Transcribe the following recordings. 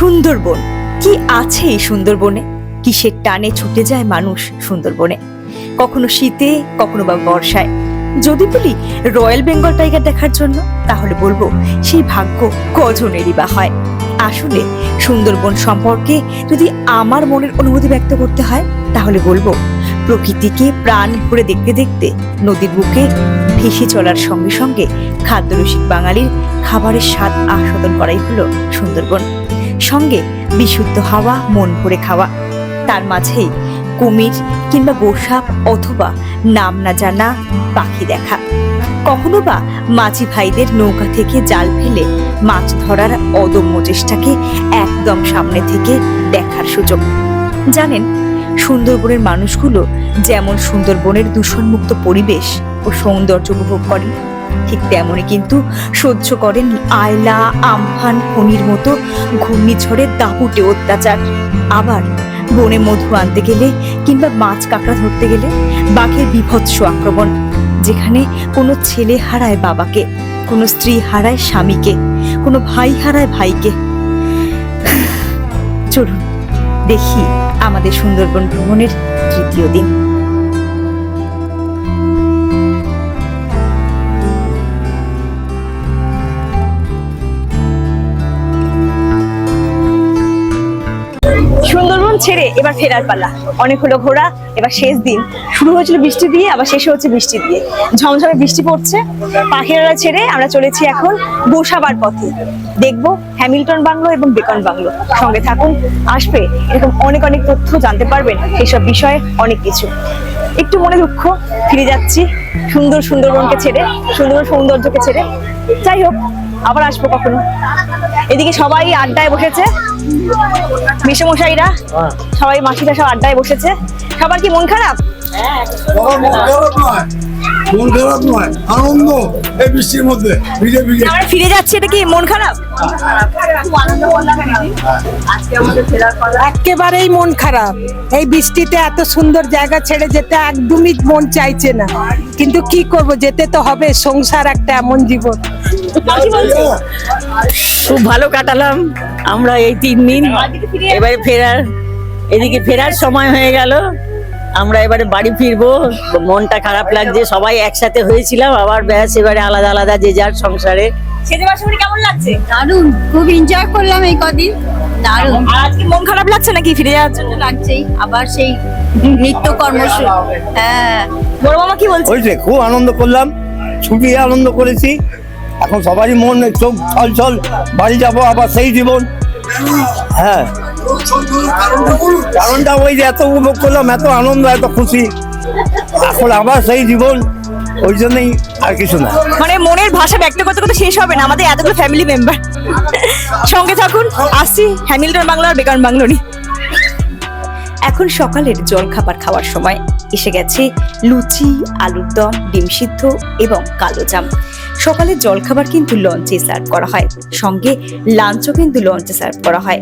সুন্দরবন। কি আছে এই সুন্দরবনে? কিসের টানে ছুটে যায় মানুষ সুন্দরবনে? কখনো শীতে, কখনো বা বর্ষায়। যদি বলি রয়্যাল বেঙ্গল টাইগার দেখার জন্য, তাহলে বলব সেই ভাগ্য কজনেরই বা হয়। আসলে সুন্দরবন সম্পর্কে যদি আমার মনের অনুভূতি ব্যক্ত করতে হয়, তাহলে বলব প্রকৃতিকে প্রাণ ভরে দেখতে দেখতে নদীর বুকে ভেসে চলার সঙ্গে সঙ্গে খাদ্যরসিক বাঙালির খাবারের স্বাদ আস্বাদন করাই হলো সুন্দরবন। সঙ্গে বিশুদ্ধ হাওয়া, মন ভরে খাওয়া। তার মাঝেই কুমির কিংবা গোসাপ অথবা নাম না জানা পাখি দেখা। কখনো বা মাঝি ভাইদের নৌকা থেকে জাল ফেলে মাছ ধরার অদম্য চেষ্টাকে একদম সামনে থেকে দেখার সুযোগ। জানেন, সুন্দরবনের মানুষগুলো যেমন সুন্দরবনের দূষণমুক্ত পরিবেশ ও সৌন্দর্য উপভোগ করেন ঠিক তেমনই কিন্তু সহ্য করেন আয়লা আমফান ফণির মতো ঘূর্ণিঝড়ের দাপুটে অত্যাচার। আবার বনে মধু আনতে গেলে কিংবা মাছ কাঁকড়া ধরতে গেলে বাঘের বিভৎস আক্রমণ, যেখানে কোনো ছেলে হারায় বাবাকে, কোনো স্ত্রী হারায় স্বামীকে, কোনো ভাই হারায় ভাইকে। চলুন, দেখি আমাদের সুন্দরবন ভ্রমণের তৃতীয় দিন। ছেড়ে এবার ফেরার পালা। অনেক হলো ঘোরা, এবার শেষ দিন। শুরু হয়েছিল বৃষ্টি দিয়ে, আবার শেষ হচ্ছে বৃষ্টি দিয়ে। ঝমঝমে বৃষ্টি পড়ছে পাখিরা ছেড়ে আমরা চলেছি এখন গোসাবার পথে। দেখব হ্যামিল্টন বাংলো এবং বেকন বাংলো। সঙ্গে থাকুন, আসবে এরকম অনেক অনেক তথ্য জানতে পারবেন এসব বিষয়ে অনেক কিছু। একটু মনে দুঃখ, ফিরে যাচ্ছি। সুন্দর সুন্দরবনকে ছেড়ে, সুন্দর সৌন্দর্যকে ছেড়ে। যাই হোক, আবার আসব কখনো। এদিকে সবাই আড্ডায় বসেছে। মেসমশাইরা সবাই মাসিরা সব আড্ডায় বসেছে। সবার কি মন খারাপ? মন খারাপ নয় আনন্দ এই বৃষ্টির মধ্যে ভিজে ভিজে। ফিরে যাচ্ছি এটা কি মন খারাপ? একেবারেই মন খারাপ। এই বৃষ্টিতে এত সুন্দর জায়গা ছেড়ে যেতে একদমই মন চাইছে না। কিন্তু কি করব যেতে তো হবে সংসার একটা এমন জীবন। খুব ভালো কাটালাম আমরা এই তিন দিন। এবারে ফেরার এদিকে ফেরার সময় হয়ে গেল। আমরা এবারে বাড়ি ফিরবো। মনটা খারাপ লাগছে সবাই একসাথে হয়েছিলাম আবার ব্যাস এবারে আলাদা আলাদা যে যার সংসারে। সেজে বাসাবাড়ি কেমন লাগছে? দারুণ খুব এনজয় করলাম এই কদিন। দারুণ। আর আজকে মন খারাপ লাগছে নাকি ফিরে যাওয়ার জন্য? লাগছেই আবার সেই নিত্য হ্যাঁ। বড় মামা কি বলছে? খুব আনন্দ করলাম ছুটি আনন্দ করেছি। এখন সবারই মন চোখ ছল ছল বাড়ি যাব আবার সেই জীবন। হ্যাঁ। কারণটা ওই যে এত উপভোগ করলাম, এত আনন্দ, এত খুশি। এখন আবার সেই জীবন, ওই জন্যই আর কিছু না। মানে মনের ভাষা ব্যক্ত করতে করতে শেষ হবে না, আমাদের এতগুলো ফ্যামিলি মেম্বার সঙ্গে থাকুন, আসছি হ্যামিল্টন বাংলো আর বেকার বাংলো নিয়ে। এখন সকালের জল খাবার খাওয়ার সময় এসে গেছে লুচি, আলুর দম, ডিম সিদ্ধ এবং কালো জাম। সকালের জলখাবার কিন্তু লঞ্চে সার্ভ করা হয়। সঙ্গে লাঞ্চও কিন্তু লঞ্চে সার্ভ করা হয়।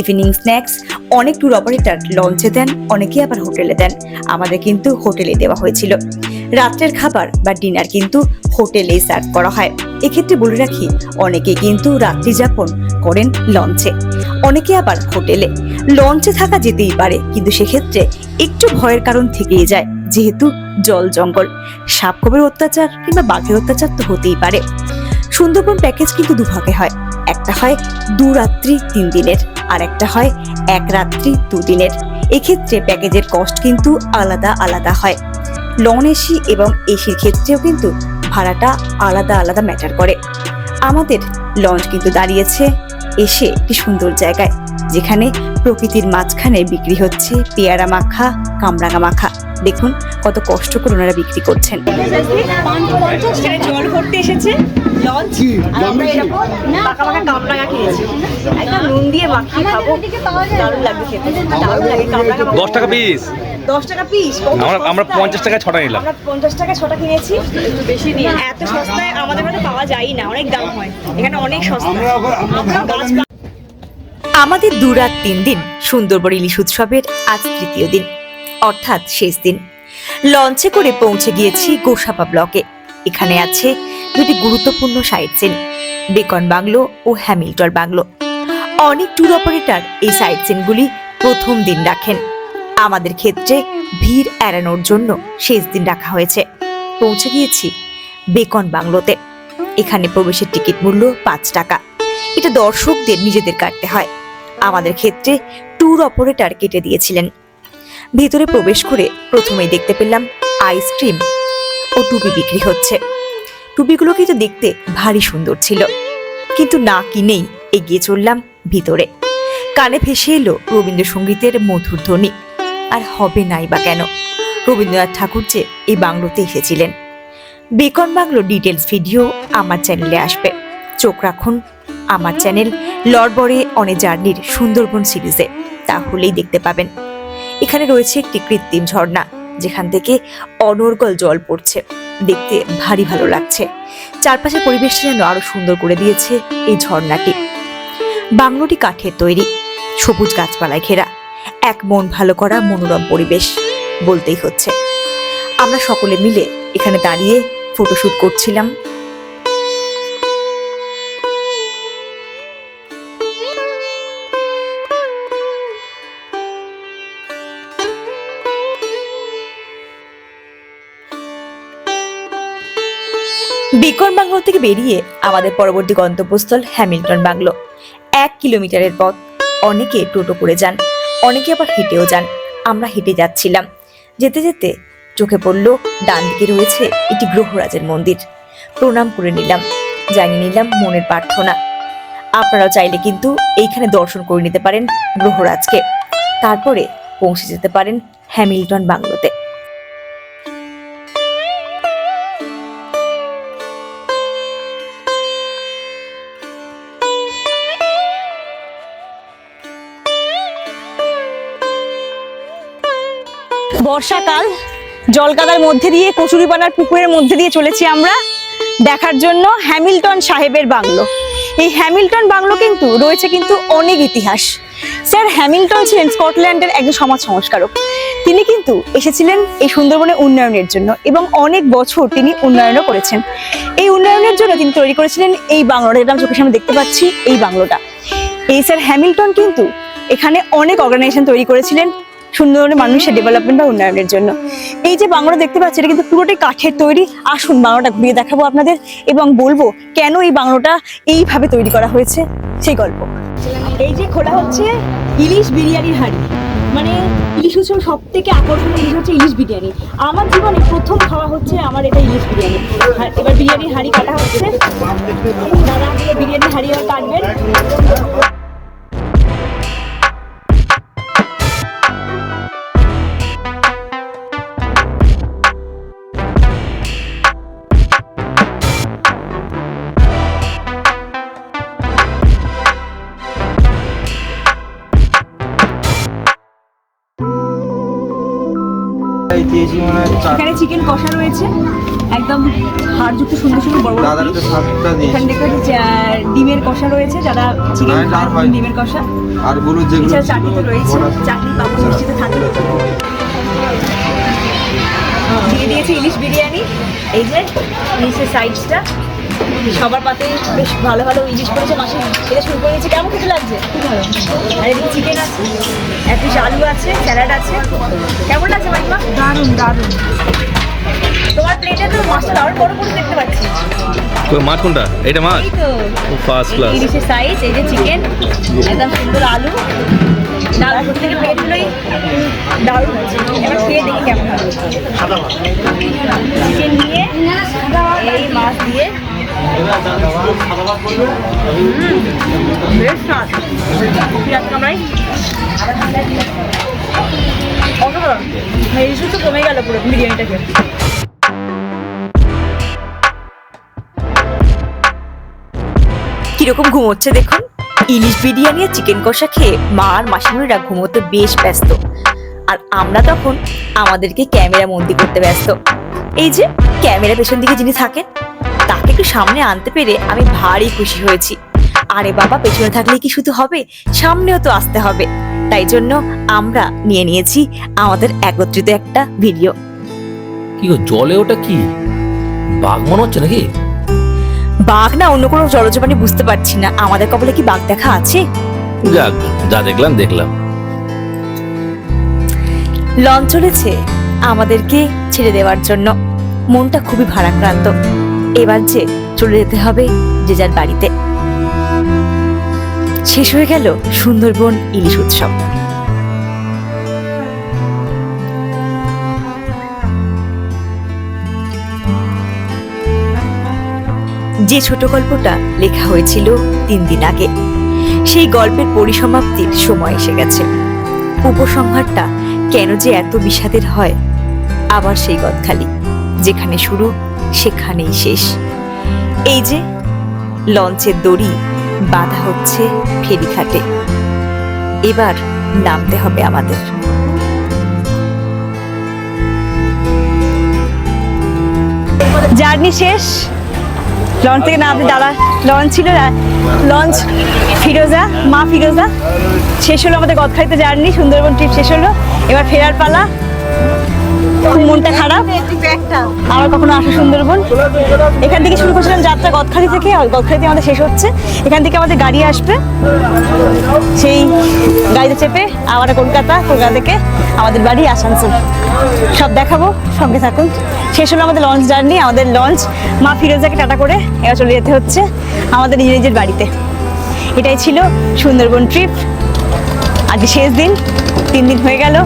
ইভিনিং স্ন্যাক্স অনেক ট্যুর অপারেটর লঞ্চে দেন অনেকে আবার হোটেলে দেন। আমাদের কিন্তু হোটেলে দেওয়া হয়েছিল। রাত্রের খাবার বা ডিনার কিন্তু হোটেলেই সার্ভ করা হয়। এক্ষেত্রে বলে রাখি অনেকে কিন্তু রাত্রি যাপন করেন লঞ্চে। অনেকে আবার হোটেলে। লঞ্চে থাকা যেতেই পারে, কিন্তু সেক্ষেত্রে একটু ভয়ের কারণ থেকেই যায়, যেহেতু জল জঙ্গল। সাপ খবরের অত্যাচার কিংবা বাঘের অত্যাচার তো হতেই পারে। সুন্দরবন প্যাকেজ কিন্তু দুভাগে হয়। একটা হয় দু রাত্রি তিন দিনের। আর একটা হয় এক রাত্রি দুদিনের। এক্ষেত্রে প্যাকেজের কস্ট কিন্তু আলাদা আলাদা হয়। নন এসি এবং এসির ক্ষেত্রেও কিন্তু ভাড়াটা আলাদা আলাদা ম্যাটার করে। আমাদের লঞ্চ কিন্তু দাঁড়িয়েছে এসে একটি সুন্দর জায়গায়, যেখানে প্রকৃতির মাঝখানে বিক্রি হচ্ছে পেয়ারা মাখা, কামরাঙা মাখা। দেখুন কত কষ্ট করে ওনারা বিক্রি করছেন। জল ভরতে এসেছে লঞ্চ আমরা এরকম পাকা পাকা কামরাঙা কিনেছি। একদম নুন দিয়ে মাখিয়ে খাব। দারুণ লাগবে খেতে। দারুণ লাগে কামরাঙা দশ টাকা পিস দশ টাকা পিস আমরা আমরা পঞ্চাশ টাকা ছটা নিলাম। আমরা পঞ্চাশ টাকা ছটা কিনেছি। একটু বেশি নিয়ে এত সস্তায় আমাদের মধ্যে পাওয়া যায় না অনেক দাম হয়। এখানে অনেক সস্তা। আমাদের দু রাত তিন দিন সুন্দরবন ইলিশ উৎসবের আজ তৃতীয় দিন অর্থাৎ শেষ দিন। লঞ্চে করে পৌঁছে গিয়েছি গোসাপা ব্লকে। এখানে আছে দুটি গুরুত্বপূর্ণ সাইট সিন, বেকন বাংলো ও হ্যামিল্টন বাংলো। অনেক ট্যুর অপারেটর এই সাইট সিনগুলি প্রথম দিন রাখেন। আমাদের ক্ষেত্রে ভিড় এড়ানোর জন্য শেষ দিন রাখা হয়েছে। পৌঁছে গিয়েছি বেকন বাংলোতে। এখানে প্রবেশের টিকিট মূল্য পাঁচ টাকা। এটা দর্শকদের নিজেদের কাটতে হয়। আমাদের ক্ষেত্রে ট্যুর অপারেটর কেটে দিয়েছিলেন। ভেতরে প্রবেশ করে প্রথমেই দেখতে পেলাম আইসক্রিম ও টুপি বিক্রি হচ্ছে। টুপিগুলো কিন্তু দেখতে ভারী সুন্দর ছিল। কিন্তু না কিনেই এগিয়ে চললাম ভিতরে। কানে ভেসে এলো রবীন্দ্রসঙ্গীতের মধুর ধ্বনি। আর হবে নাই বা কেন? রবীন্দ্রনাথ ঠাকুর যে এই বাংলোতে এসেছিলেন। বেকন বাংলো ডিটেলস ভিডিও আমার চ্যানেলে আসবে। চোখ রাখুন আমার চ্যানেল লড়বরে অনে জার্নির সুন্দরবন সিরিজে। তাহলেই দেখতে পাবেন। এখানে রয়েছে একটি কৃত্রিম ঝর্ণা, যেখান থেকে অনর্গল জল পড়ছে। দেখতে ভারী ভালো লাগছে। চারপাশের পরিবেশটা যেন আরও সুন্দর করে দিয়েছে এই ঝর্ণাটি। বাংলোটি কাঠের তৈরি, সবুজ গাছপালায় ঘেরা, এক মন ভালো করা মনোরম পরিবেশ, বলতেই হচ্ছে। আমরা সকলে মিলে এখানে দাঁড়িয়ে ফটোশুট করছিলাম। থেকে বেরিয়ে আমাদের পরবর্তী গন্তব্যস্থল হ্যামিল্টন বাংলো। এক কিলোমিটারের পথ। অনেকে টোটো করে যান, অনেকে আবার হেঁটেও যান। আমরা হেঁটে যাচ্ছিলাম। যেতে যেতে চোখে পড়ল, ডান দিকে রয়েছে একটি গ্রহরাজের মন্দির। প্রণাম করে নিলাম, জানিয়ে নিলাম মনের প্রার্থনা। আপনারাও চাইলে কিন্তু এইখানে দর্শন করে নিতে পারেন গ্রহরাজকে। তারপরে পৌঁছে যেতে পারেন হ্যামিল্টন বাংলোতে। বর্ষাকাল জলকাদার মধ্যে দিয়ে, কচুরিপানার পুকুরের মধ্যে দিয়ে চলেছি আমরা দেখার জন্য হ্যামিল্টন সাহেবের বাংলো। এই হ্যামিল্টন বাংলো কিন্তু রয়েছে কিন্তু অনেক ইতিহাস। স্যার, হ্যামিল্টন ছিলেন স্কটল্যান্ডের একজন সমাজ সংস্কারক। তিনি কিন্তু এসেছিলেন এই সুন্দরবনের উন্নয়নের জন্য এবং অনেক বছর তিনি উন্নয়নও করেছেন। এই উন্নয়নের জন্য তিনি তৈরি করেছিলেন এই বাংলোটা। যেটা চোখের সামনে দেখতে পাচ্ছি, এই বাংলোটা। এই স্যার, হ্যামিল্টন কিন্তু এখানে অনেক অর্গানাইজেশন তৈরি করেছিলেন। সুন্দরবনের মানুষের ডেভেলপমেন্ট বা উন্নয়নের জন্য। এই যে বাংলা দেখতে পাচ্ছি, এটা কিন্তু পুরোটাই কাঠের তৈরি। আসুন বাংলাটা ঘুরিয়ে দেখাবো আপনাদের এবং বলব, কেন এই বাংলোটা এইভাবে তৈরি করা হয়েছে সেই গল্প। এই যে খোলা হচ্ছে ইলিশ বিরিয়ানির হাঁড়ি। মানে ইলিশ উৎসব সব থেকে আকর্ষণীয় জিনিস হচ্ছে ইলিশ বিরিয়ানি। আমার জীবনে প্রথম খাওয়া হচ্ছে আমার এটা ইলিশ বিরিয়ানি। আর এবার বিরিয়ানির হাঁড়ি কাটা হচ্ছে। দাদা, বিরিয়ানির হাঁড়ি কাটবেন। এখানে চিকেন কষা রয়েছে। একদম হাড়যুক্ত সুন্দর সুন্দর বড় বড়। এখানে আহ, ডিমের কষা রয়েছে যারা চিকেন ডিমের কষা। আরগুলো যেগুলো এছাড়া চাটনি তো রয়েছে চাটনি বাবু মিষ্টিতে থাকে দিয়ে দিয়েছে ইলিশ বিরিয়ানি। এই যে ইলিশের সাইডসটা সবার পাতে বেশ ভালো ভালো ইলিশ করেছে মাসে এটা শুরু করে দিয়েছে। কেমন খেতে লাগছে? আর এদিকে চিকেন আছে এক পিস আলু আছে স্যালাড আছে। কেমন লাগছে মাইমা দারুণ দারুণ। তোমার প্লেটে তো মাছটা দারুণ বড় দেখতে পাচ্ছি। তো মাছ কোনটা? এটা মাছ? ফার্স্ট ক্লাস ইলিশের সাইজ এই যে চিকেন একদম সুন্দর আলু। ডাল প্রত্যেকে প্লেটগুলোই দারুণ হয়েছে। এবার খেয়ে দেখি কেমন হবে চিকেন নিয়ে এই মাছ দিয়ে কমে পুরো কীরকম ঘুমোচ্ছে দেখুন? ইলিশ বিরিয়ানি আর চিকেন কষা খেয়ে মা আর মাসিমুনিরা ঘুমোতে বেশ ব্যস্ত। আর আমরা তখন আমাদেরকে ক্যামেরা বন্দি করতে ব্যস্ত। এই যে, ক্যামেরা পেছন দিকে যিনি থাকেন তাকে একটু সামনে আনতে পেরে আমি ভারী খুশি হয়েছি। আরে বাবা পেছনে থাকলে কি শুধু হবে? সামনেও তো আসতে হবে। তাই জন্য আমরা নিয়ে নিয়েছি আমাদের একত্রিত একটা ভিডিও। কি গো জলে ওটা কি? বাঘ মনে হচ্ছে নাকি? বাঘ না অন্য কোনো জলজ প্রাণী বুঝতে পারছি না। আমাদের কপালে কি বাঘ দেখা আছে? যাক যা দেখলাম দেখলাম। লঞ্চ চলেছে আমাদেরকে ছেড়ে দেওয়ার জন্য। মনটা খুবই ভারাক্রান্ত। এবার যে চলে যেতে হবে যে যার বাড়িতে। শেষ হয়ে গেল সুন্দরবন ইলিশ উৎসব। যে ছোট গল্পটা লেখা হয়েছিল তিন দিন আগে, সেই গল্পের পরিসমাপ্তির সময় এসে গেছে। উপসংহারটা কেন যে এত বিষাদের হয়, আবার সেই গদখালি, যেখানে শুরু সেখানেই শেষ। এই যে, লঞ্চের দড়ি, বাঁধা হচ্ছে ফেরিঘাটে। এবার নামতে হবে আমাদের। জার্নি শেষ। লঞ্চ থেকে নামতে দাঁড়া। লঞ্চ ছিল লঞ্চ ফিরোজা, মা ফিরোজা। শেষ হলো আমাদের গদখালিতে জার্নি, সুন্দরবন ট্রিপ শেষ হলো। এবার ফেরার পালা। আবার কখনো আসা সুন্দরবন? এখান থেকে শুরু করছিলাম যাত্রা গদখালি থেকে, আর গদখালিতে আমাদের শেষ হচ্ছে। এখান থেকে আমাদের গাড়ি আসবে। সেই গাড়িতে চেপে আবার কলকাতা কলকাতা থেকে আমাদের বাড়ি আসানসোল। সব দেখাবো, সঙ্গে থাকুন। শেষ হলো আমাদের লঞ্চ জার্নি আমাদের লঞ্চ মা ফিরোজাকে টাটা করে এবার চলে যেতে হচ্ছে আমাদের নিজের নিজের বাড়িতে। এটাই ছিল সুন্দরবন ট্রিপ আজকে শেষ দিন, তিন দিন হয়ে গেল।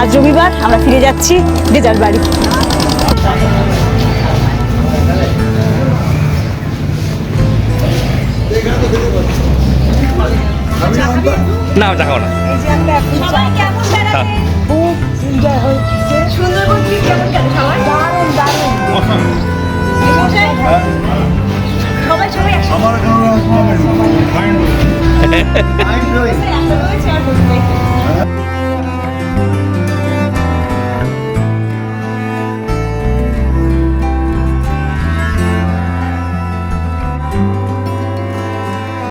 আজ রবিবার আমরা ফিরে যাচ্ছি যে যার বাড়ি না ওটা খাও না